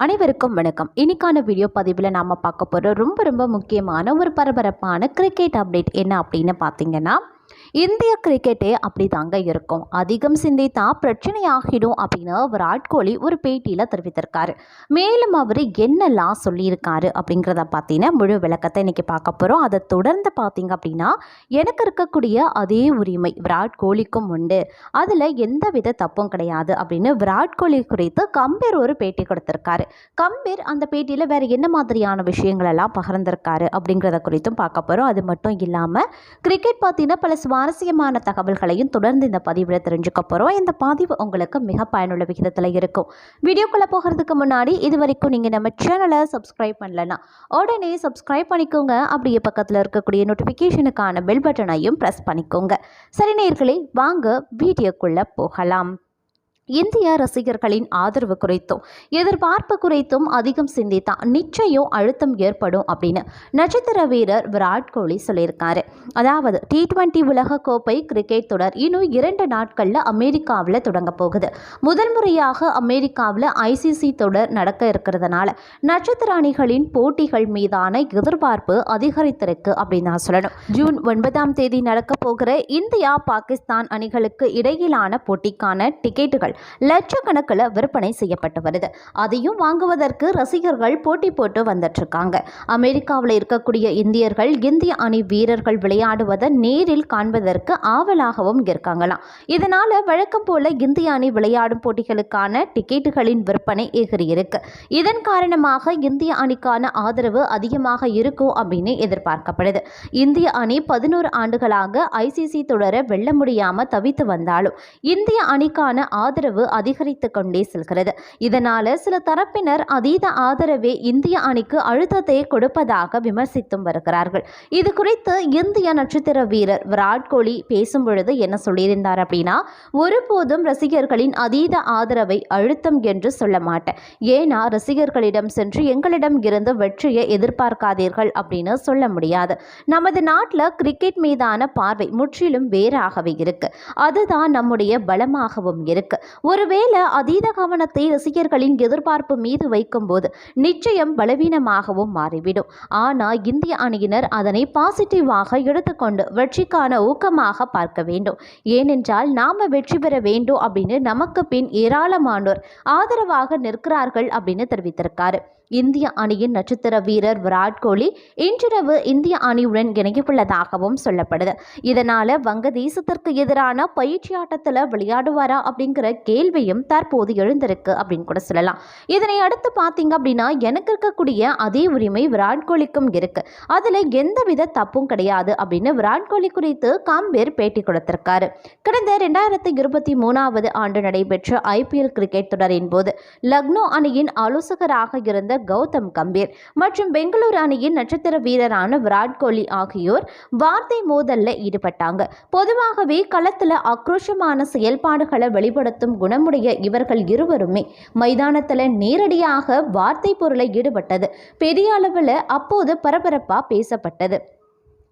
அனைவருக்கும் வணக்கம். இன்னைக்கான வீடியோ பதிவில் நாம் பார்க்க போகிற ரொம்ப ரொம்ப முக்கியமான ஒரு பரபரப்பான கிரிக்கெட் அப்டேட் என்ன அப்படின்னு பார்த்தீங்கன்னா இந்திய கிரிக்கெட்டே அப்படி தாங்க இருக்கும். அதிகம் சிந்தித்தா பிரச்சனை ஆகிடும் அப்படின்னு விராட் கோலி ஒரு பேட்டியில் தெரிவித்திருக்காரு. மேலும் அவர் என்னெல்லாம் சொல்லியிருக்காரு அப்படிங்கிறத பார்த்தீங்கன்னா முழு விளக்கத்தை இன்னைக்கு பார்க்க போகிறோம் அதை தொடர்ந்து பார்த்தீங்க அப்படின்னா எனக்கு இருக்கக்கூடிய அதே உரிமை விராட் கோலிக்கும் உண்டு. அதில் எந்த வித தப்பும் கிடையாது அப்படின்னு விராட் கோலி குறித்து கம்பீர் ஒரு பேட்டி கொடுத்திருக்காரு. கம்பீர் அந்த பேட்டியில் வேறு என்ன மாதிரியான விஷயங்கள் எல்லாம் பகிர்ந்திருக்காரு அப்படிங்கிறத குறித்தும் பார்க்க போகிறோம் அது மட்டும் இல்லாமல் கிரிக்கெட் பார்த்தீங்கன்னா பல சுவாரஸ்யமான தகவல்களையும் தொடர்ந்து இந்த பதிவில் தெரிஞ்சுக்க போகிறோம் இந்த பதிவு உங்களுக்கு மிக பயனுள்ள விகிதத்தில் இருக்கும். வீடியோக்குள்ளே போகிறதுக்கு முன்னாடி இது வரைக்கும் நீங்கள் நம்ம சேனலை சப்ஸ்கிரைப் பண்ணலன்னா உடனே சப்ஸ்கிரைப் பண்ணிக்கோங்க. அப்படியே பக்கத்தில் இருக்கக்கூடிய நோட்டிஃபிகேஷனுக்கான பெல் பட்டனையும் ப்ரெஸ் பண்ணிக்கோங்க. சரி நேர்களே வாங்க வீடியோக்குள்ளே போகலாம். இந்திய ரசிகர்களின் ஆதரவு குறித்தும் எதிர்பார்ப்பு குறித்தும் அதிகம் சிந்தித்தான் நிச்சயம் அழுத்தம் ஏற்படும் அப்படின்னு நட்சத்திர வீரர் விராட் கோலி சொல்லியிருக்காரு. அதாவது டி டுவெண்ட்டி உலக கோப்பை கிரிக்கெட் தொடர் இன்னும் இரண்டு நாட்களில் அமெரிக்காவில் தொடங்க போகுது. முதல் முறையாக அமெரிக்காவில் ஐசிசி தொடர் நடக்க இருக்கிறதுனால நட்சத்திர அணிகளின் போட்டிகள் மீதான எதிர்பார்ப்பு அதிகரித்திருக்கு அப்படின்னு நான் சொல்லணும். ஜூன் ஒன்பதாம் தேதி நடக்க போகிற இந்தியா பாகிஸ்தான் அணிகளுக்கு இடையிலான போட்டிக்கான டிக்கெட்டுகள் லட்சக்கணக்கில் விற்பனை செய்யப்பட்டு வருது. அதையும் வாங்குவதற்கு ரசிகர்கள் போட்டி போட்டு வந்துட்டு இருக்காங்க அமெரிக்காவில் இருக்கக்கூடிய இந்தியர்கள் இந்திய அணி வீரர்கள் விளையாடுவதை நேரில் காண்பதற்கு ஆவலாகவும் இருக்காங்களாம். இதனால வழக்கம் போல இந்திய அணி விளையாடும் போட்டிகளுக்கான டிக்கெட்டுகளின் விற்பனை எகிரியிருக்கு இதன் காரணமாக இந்திய அணிக்கான ஆதரவு அதிகமாக இருக்கும் அப்படின்னு எதிர்பார்க்கப்படுது. இந்திய அணி பதினோரு ஆண்டுகளாக ஐசிசி தொடர வெல்ல முடியாமல் தவித்து வந்தாலும் இந்திய அணிக்கான ஆதரவு அதிகரித்து கொண்டே செல்கிறது. இதனால சில தரப்பினர் அதீத ஆதரவே இந்திய அணிக்கு அழுத்தத்தை கொடுப்பதாக விமர்சித்தும் வருகிறார்கள். இது குறித்து இந்திய நட்சத்திர வீரர் விராட் கோலி பேசும் பொழுது என்ன சொல்லியிருந்தார் அப்படின்னா ஒருபோதும் ரசிகர்களின் அதீத ஆதரவை அழுத்தம் என்று சொல்ல மாட்டேன். ஏன்னா ரசிகர்களிடம் சென்று எங்களிடம் இருந்து வெற்றியை எதிர்பார்க்காதீர்கள் அப்படின்னு சொல்ல முடியாது. நமது நாட்டில் கிரிக்கெட் மீதான பார்வை முற்றிலும் வேறாகவே இருக்கு. அதுதான் நம்முடைய பலமாகவும் இருக்கு. ஒருவேளை அதீத கவனத்தை ரசிகர்களின் எதிர்பார்ப்பு மீது வைக்கும்போது நிச்சயம் பலவீனமாகவும் மாறிவிடும். ஆனால் இந்திய அணியினர் அதனை பாசிட்டிவாக எடுத்துக்கொண்டு வெற்றிக்கான ஊக்கமாக பார்க்க வேண்டும். ஏனென்றால் நாம வெற்றி பெற வேண்டும் அப்படின்னு நமக்கு பின் ஏராளமானோர் ஆதரவாக நிற்கிறார்கள் அப்படின்னு தெரிவித்திருக்காரு. இந்திய அணியின் நட்சத்திர வீரர் விராட் கோலி இன்றிரவு இந்திய அணியுடன் இணையவுள்ளதாகவும் சொல்லப்படுது. இதனால வங்கதேசத்திற்கு எதிரான பயிற்சி ஆட்டத்தில் விளையாடுவாரா அப்படிங்கிற கேள்வியும் தற்போது எழுந்திருக்கு அப்படின்னு கூட சொல்லலாம். இதனை அடுத்து பார்த்தீங்க அப்படின்னா எனக்கு இருக்கக்கூடிய அதே உரிமை விராட் கோலிக்கும் இருக்கு. அதில் எந்தவித தப்பும் கிடையாது அப்படின்னு விராட் கோலி குறித்து காம்பீர் பேட்டி கொடுத்திருக்காரு. கடந்த ரெண்டாயிரத்தி இருபத்தி மூணாவது ஆண்டு நடைபெற்ற ஐபிஎல் கிரிக்கெட் தொடரின் போது லக்னோ அணியின் ஆலோசகராக இருந்த கௌதம் கம்பீர் மற்றும் பெங்களூரு அணியின் நட்சத்திர வீரரான விராட் கோலி ஆகியோர் வார்த்தை மோதல்ல ஈடுபட்டாங்க. பொதுவாகவே களத்துல ஆக்ரோஷமான செயல்பாடுகளை வெளிப்படுத்தும் குணமுடைய இவர்கள் இருவருமே மைதானத்துல நேரடியாக வார்த்தை பொருளை ஈடுபட்டது. பெரிய அளவில் அப்போது பரபரப்பா பேசப்பட்டது.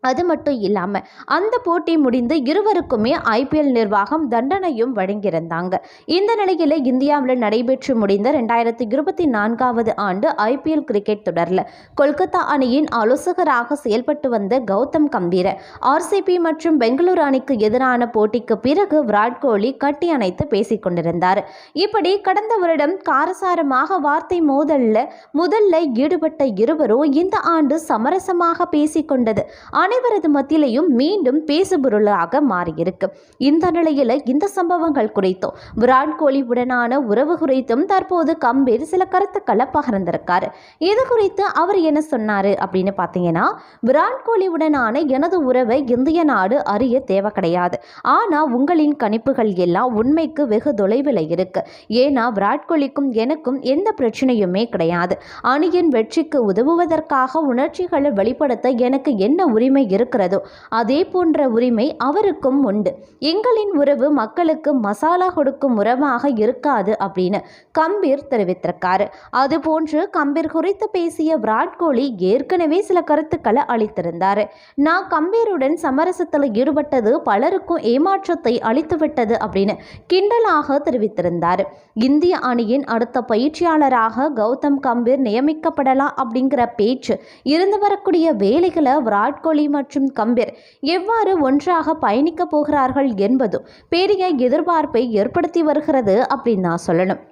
அது மட்டும் இல்லாமல் அந்த போட்டி முடிந்து இருவருக்குமே ஐபிஎல் நிர்வாகம் தண்டனையும் வழங்கியிருந்தாங்க. இந்த நிலையில் இந்தியாவில் நடைபெற்று முடிந்த ரெண்டாயிரத்தி இருபத்தி நான்காவது ஆண்டு ஐபிஎல் கிரிக்கெட் தொடரில் கொல்கத்தா அணியின் ஆலோசகராக செயல்பட்டு வந்த கௌதம் கம்பீர ஆர்சிபி மற்றும் பெங்களூரு அணிக்கு எதிரான போட்டிக்கு பிறகு விராட் கோலி கட்டி அணைத்து பேசிக் கொண்டிருந்தார். இப்படி கடந்த வருடம் காரசாரமாக வார்த்தை மோதல்ல முதல்ல ஈடுபட்ட இருவரும் இந்த ஆண்டு சமரசமாக பேசிக்கொண்டது அனைவரது மத்தியிலையும் மீண்டும் பேசுபொருளாக மாறியிருக்கு. இந்த நிலையில் இந்த சம்பவங்கள் குறித்தும் விராட் கோலி உடனான உறவு குறித்தும் தற்போது கம்பீர் சில கருத்துக்களை பகிர்ந்திருக்காரு. இது குறித்து அவர் என்ன சொன்னார் அப்படின்னு பார்த்தீங்கன்னா விராட் கோலி உடனான எனது உறவை இந்திய நாடு அறிய தேவை கிடையாது. ஆனால் உங்களின் கணிப்புகள் எல்லாம் உண்மைக்கு வெகு தொலைவில் இருக்கு. ஏன்னா விராட் கோலிக்கும் எனக்கும் எந்த பிரச்சனையுமே கிடையாது. அணியின் வெற்றிக்கு உதவுவதற்காக உணர்ச்சிகளை வெளிப்படுத்த எனக்கு என்ன உரிமை உரிமை இருக்கிறதோ அதே போன்ற உரிமை அவருக்கும் உண்டு. எங்களின் உறவு மக்களுக்கு மசாலா கொடுக்கும் உறவாக இருக்காது அப்படின்னு கம்பீர் தெரிவித்திருக்காரு. அதுபோன்று கம்பீர் குறித்து பேசிய விராட் கோலி ஏற்கனவே சில கருத்துக்களை அளித்திருந்தார். நான் கம்பீருடன் சமரசத்தில் ஈடுபட்டது பலருக்கும் ஏமாற்றத்தை அளித்துவிட்டது அப்படின்னு கிண்டலாக தெரிவித்திருந்தார். இந்திய அணியின் அடுத்த பயிற்சியாளராக கௌதம் கம்பீர் நியமிக்கப்படலாம் அப்படிங்கிற பேச்சு இருந்து வரக்கூடிய வேலைகளை விராட் கோலி மற்றும் கம்பீர் எவ்வாறு ஒன்றாக பயணிக்கப் போகிறார்கள் என்பதும் பெரிய எதிர்பார்ப்பை ஏற்படுத்தி வருகிறது அப்படின்னு நான் சொல்லணும்.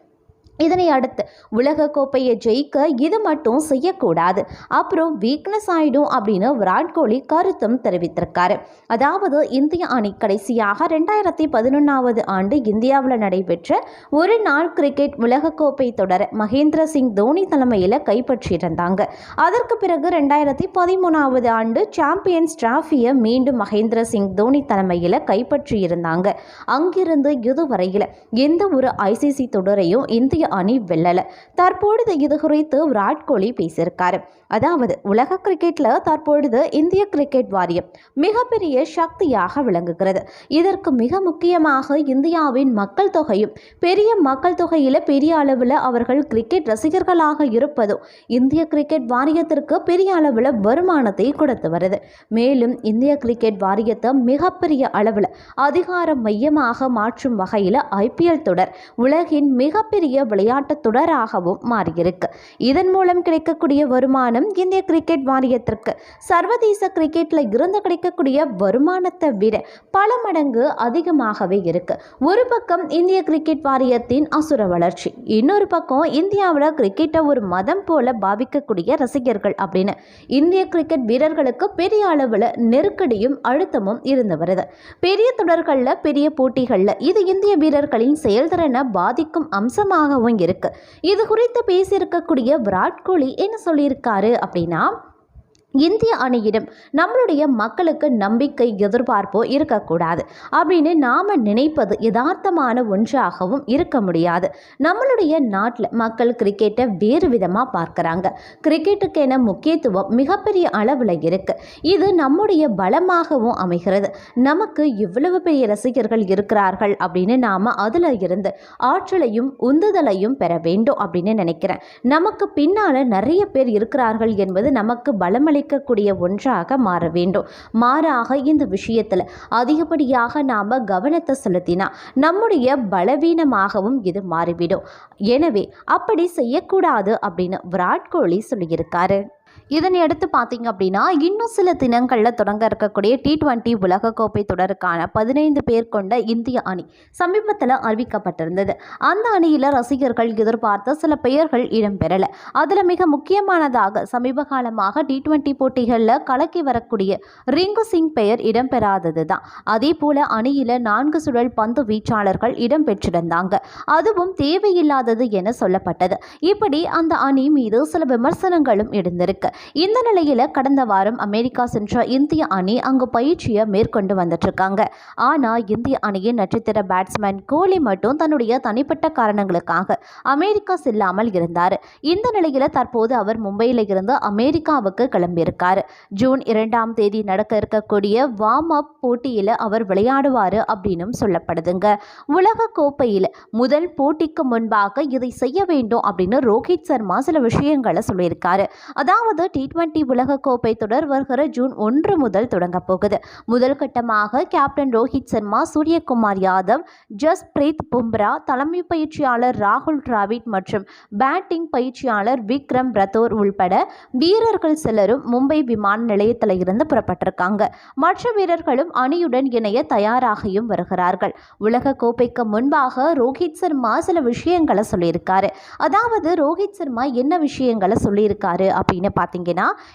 இதனை அடுத்து உலக கோப்பையை ஜெயிக்க இது மட்டும் செய்யக்கூடாது. அப்புறம் வீக்னஸ் ஆயிடும் அப்படின்னு விராட் கோலி கருத்தும் தெரிவித்திருக்காரு. அதாவது இந்திய அணி கடைசியாக ரெண்டாயிரத்தி பதினொன்றாவது ஆண்டு இந்தியாவில் நடைபெற்ற ஒரு நாள் கிரிக்கெட் உலகக்கோப்பை தொடர மகேந்திர சிங் தோனி தலைமையில் கைப்பற்றியிருந்தாங்க. அதற்கு பிறகு ரெண்டாயிரத்தி பதிமூணாவது ஆண்டு சாம்பியன்ஸ் டிராஃபியை மீண்டும் மகேந்திர சிங் தோனி தலைமையில் கைப்பற்றியிருந்தாங்க. அங்கிருந்து இதுவரையில் எந்த ஒரு ஐசிசி தொடரையும் இந்திய அணி வெல்லல. தற்பொழுது இது குறித்து விராட் கோலி பேசியிருக்காரு. அதாவது உலக கிரிக்கெட்ல தற்பொழுது இந்திய கிரிக்கெட் வாரியம் மிகப்பெரிய சக்தியாக விளங்குகிறது. இதற்கு மிக முக்கியமாக இந்தியாவின் மக்கள் தொகையும் பெரிய மக்கள் தொகையில் பெரிய அளவில் அவர்கள் கிரிக்கெட் ரசிகர்களாக இருப்பதும் இந்திய கிரிக்கெட் வாரியத்திற்கு பெரிய அளவில் வருமானத்தை கொடுத்து வருது. மேலும் இந்திய கிரிக்கெட் வாரியத்தை மிகப்பெரிய அளவில் அதிகார மையமாக மாற்றும் வகையில் ஐபிஎல் தொடர் உலகின் மிகப்பெரிய விளையாட்டு தொடராகவும் மாறியிருக்கு. இதன் மூலம் கிடைக்கக்கூடிய வருமானம் இந்திய கிரிக்கெட் வாரியத்திற்கு. சர்வதேச கிரிக்கெட்டில் இருந்து கிடைக்கக்கூடிய வருமானத்தை விட பல மடங்கு அதிகமாகவே இருக்கு. ஒரு பக்கம் இந்திய கிரிக்கெட் வாரியத்தின் அசுர வளர்ச்சி இன்னொரு பக்கம் இந்தியாவில் கிரிக்கெட்டை ஒரு மதம் போல பாவிக்கக்கூடிய ரசிகர்கள் அப்படின்னு. இந்திய கிரிக்கெட் வீரர்களுக்கு பெரிய அளவில் நெருக்கடியும் அழுத்தமும் இருந்து வருது. பெரிய தொடர்களில் பெரிய போட்டிகளில் இது இந்திய வீரர்களின் செயல்திறனை பாதிக்கும் அம்சமாகவும் இருக்கு. இது குறித்து பேசியிருக்கக்கூடிய விராட் கோலி என்ன சொல்லியிருக்காரு அப்படின்னா இந்திய அணியிடம் நம்மளுடைய மக்களுக்கு நம்பிக்கை எதிர்பார்ப்போ இருக்கக்கூடாது. அப்படின்னு நாம் நினைப்பது யதார்த்தமான ஒன்றாகவும் இருக்க முடியாது. நம்மளுடைய நாட்டில் மக்கள் கிரிக்கெட்டை வேறு விதமாக பார்க்குறாங்க. கிரிக்கெட்டுக்கென முக்கியத்துவம் மிகப்பெரிய அளவில் இருக்குது இது நம்முடைய பலமாகவும் அமைகிறது. நமக்கு இவ்வளவு பெரிய ரசிகர்கள் இருக்கிறார்கள் அப்படின்னு நாம் அதில் இருந்து ஆற்றலையும் உந்துதலையும் பெற வேண்டும் அப்படின்னு நினைக்கிறேன். நமக்கு பின்னால் நிறைய பேர் இருக்கிறார்கள் என்பது நமக்கு பலமளி இருக்கக்கூடிய ஒன்றாக மாற வேண்டும். மாறாக இந்த விஷயத்தில் அதிகப்படியாக நாம் கவனத்தை செலுத்தினா நம்முடைய பலவீனமாகவும் இது மாறிவிடும். எனவே அப்படி செய்யக்கூடாது அப்படின்னு விராட் கோலி சொல்லியிருக்காரு. இதனை அடுத்து பார்த்தீங்க அப்படின்னா இன்னும் சில தினங்களில் தொடங்க இருக்கக்கூடிய டி டுவெண்ட்டி உலகக்கோப்பை தொடருக்கான பதினைந்து பேர் கொண்ட இந்திய அணி சமீபத்தில் அறிவிக்கப்பட்டிருந்தது. அந்த அணியில் ரசிகர்கள் எதிர்பார்த்த சில பெயர்கள் இடம்பெறலை. அதில் மிக முக்கியமானதாக சமீப காலமாக டி டுவெண்ட்டி போட்டிகளில் கலக்கி வரக்கூடிய ரிங்கு சிங் பெயர் இடம்பெறாதது தான் அதே போல அணியில் நான்கு சுழல் பந்து வீச்சாளர்கள் இடம்பெற்றிருந்தாங்க. அதுவும் தேவையில்லாதது என சொல்லப்பட்டது. இப்படி அந்த அணி மீது சில விமர்சனங்களும் இருந்திருக்கு இந்த நிலையில் கடந்த வாரம் அமெரிக்கா சென்ற இந்திய அணி அங்கு பயிற்சியை மேற்கொண்டு வந்துட்டு இருக்காங்க இந்திய அணியின் நட்சத்திர பேட்ஸ்மேன் கோலி மட்டும் தன்னுடைய தனிப்பட்ட காரணங்களுக்காக அமெரிக்கா செல்லாமல் இருந்தார். இந்த நிலையில் தற்போது அவர் மும்பையில் இருந்து அமெரிக்காவுக்கு கிளம்பியிருக்கார். ஜூன் இரண்டாம் தேதி நடக்க இருக்கக்கூடிய வார்ம் அப் போட்டியில் அவர் விளையாடுவார் அப்படின்னும் சொல்லப்படுதுங்க. உலக கோப்பையில் முதல் போட்டிக்கு முன்பாக இதை செய்ய வேண்டும் அப்படின்னு ரோஹித் சர்மா சில விஷயங்களை சொல்லியிருக்காரு. அதாவது டி டுவெண்டி உலகக்கோப்பை தொடர் வருகிற ஜூன் ஒன்று முதல் தொடங்கப் போகுது. முதல் கட்டமாக கேப்டன் ரோஹித் சர்மா சூரியகுமார் யாதவ் ஜஸ்பிரீத் பும்ரா தலைமை பயிற்சியாளர் ராகுல் டிராவிட் மற்றும் பேட்டிங் பயிற்சியாளர் விக்ரம் ரத்தோர் உள்பட வீரர்கள் சிலரும் மும்பை விமான நிலையத்தில் இருந்து புறப்பட்டிருக்காங்க. மற்ற வீரர்களும் அணியுடன் இணைய தயாராகியும் வருகிறார்கள். உலக கோப்பைக்கு முன்பாக ரோஹித் சர்மா சில விஷயங்களை சொல்லியிருக்காரு. அதாவது ரோஹித் சர்மா என்ன விஷயங்களை சொல்லியிருக்காரு அப்படின்னு பார்த்தீங்கன்னா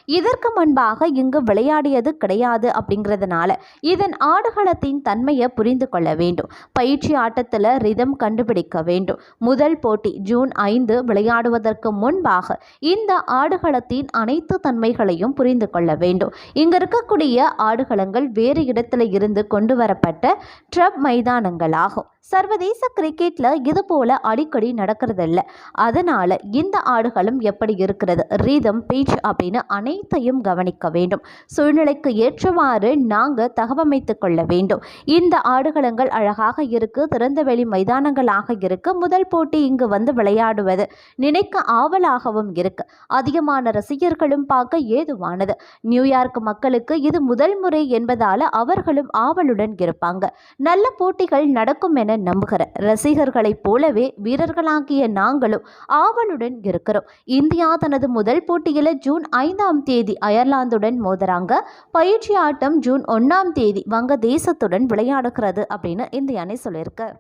இதற்கு முன்பாக இங்கு விளையாடியது கிடையாது அப்படிங்கிறதுனால இதன் ஆடுகளத்தின் தன்மையை புரிந்து கொள்ள வேண்டும். பயிற்சி ஆட்டத்தில் ரிதம் கண்டுபிடிக்க வேண்டும். முதல் போட்டி ஜூன் ஐந்து விளையாடுவதற்கு முன்பாக இந்த ஆடுகளத்தின் அனைத்து தன்மைகளையும் புரிந்து கொள்ள வேண்டும். இங்கு இருக்கக்கூடிய ஆடுகளங்கள் வேறு இடத்துல இருந்து கொண்டு வரப்பட்ட ட்ரப் மைதானங்களாகும். சர்வதேச கிரிக்கெட்டில் இது போல் அடிக்கடி நடக்கிறதில்ல. அதனால் இந்த ஆடுகளும் எப்படி இருக்கிறது? ரீதம் பீச் அப்படின்னு அனைத்தையும் கவனிக்க வேண்டும். சூழ்நிலைக்கு ஏற்றவாறு நாங்கள் தகவமைத்து கொள்ள வேண்டும். இந்த ஆடுகளங்கள் அழகாக இருக்குது திறந்தவெளி மைதானங்களாக இருக்கு. முதல் போட்டி இங்கு வந்து விளையாடுவது நினைக்க ஆவலாகவும் இருக்கு. அதிகமான ரசிகர்களும் பார்க்க ஏதுவானது. நியூயார்க் மக்களுக்கு இது முதல் முறை என்பதால் அவர்களும் ஆவலுடன் இருப்பாங்க. நல்ல போட்டிகள் நடக்கும் என நம்புகிற ரசிகர்களைப் போலவே வீரர்களாகிய நாங்களும் ஆவலுடன் இருக்கிறோம். இந்தியா தனது முதல் போட்டியில் ஜூன் ஐந்தாம் தேதி அயர்லாந்துடன் மோதுறாங்க. பயிற்சி ஆட்டம் ஜூன் ஒன்றாம் தேதி வங்க தேசத்துடன் விளையாடுகிறது அப்படின்னு இந்திய அணி சொல்லியிருக்கு.